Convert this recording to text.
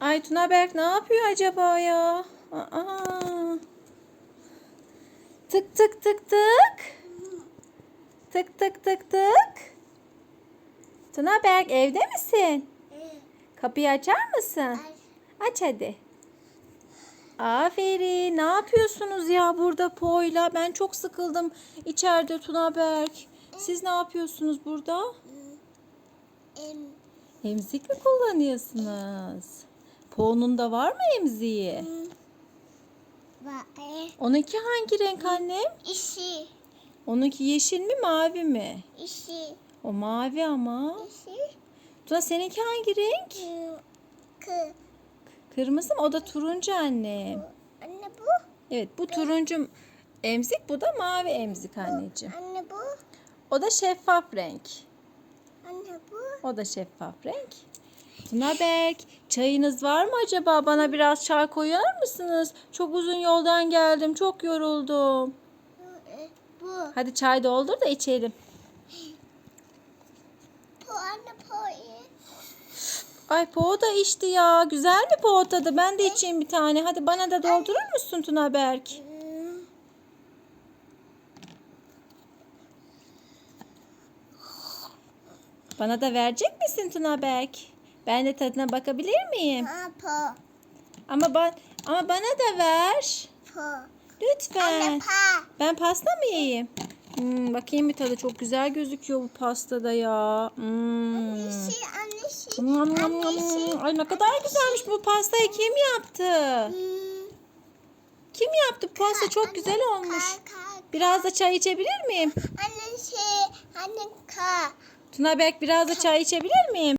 Ay Tuna Berk ne yapıyor acaba ya? Aa. Tık tık tık tık. Tık tık tık tık. Tuna Berk evde misin? Kapıyı açar mısın? Aç hadi. Aferin. Ne yapıyorsunuz ya burada Po'yla? Ben çok sıkıldım içeride Tuna Berk. Siz ne yapıyorsunuz burada? Emzik mi kullanıyorsunuz? Po'nun da var mı emziği? Onunki hangi renk annem? İşi, Onunki yeşil mi mavi mi? işi, O mavi ama. işi, Tuna seninki hangi renk? kı. Kırmızı mı? O da turuncu annem. Anne bu, Evet bu turuncu emzik bu da mavi emzik anneciğim. anne bu, O da şeffaf renk. anne bu. O da şeffaf renk. Tuna Berk, çayınız var mı acaba? Bana biraz çay koyar mısınız? Çok uzun yoldan geldim. Çok yoruldum. Bu, Hadi çay doldur da içelim. bu anne bu. Ay po da içti ya. Güzel mi po tadı? Ben de içeyim bir tane. Hadi bana da doldurur musun Tuna Berk? Bana da verecek misin Tuna Berk? Ben de tadına bakabilir miyim? Ha po, Ama ba ama bana da ver. po. Lütfen. Anne pa. Ben pasta mı yiyeyim? Hmm, bakayım bir tadı çok güzel gözüküyor bu pastada ya. Hmm. Anne nom nom Annesi. nom. Ay ne kadar güzelmiş bu pastayı kim yaptı? Hmm, Kim yaptı? Bu pasta çok güzel olmuş. Ka, ka. Biraz da çay içebilir miyim? Anne şey, anne ka. Tuna Berk biraz da çay içebilir miyim?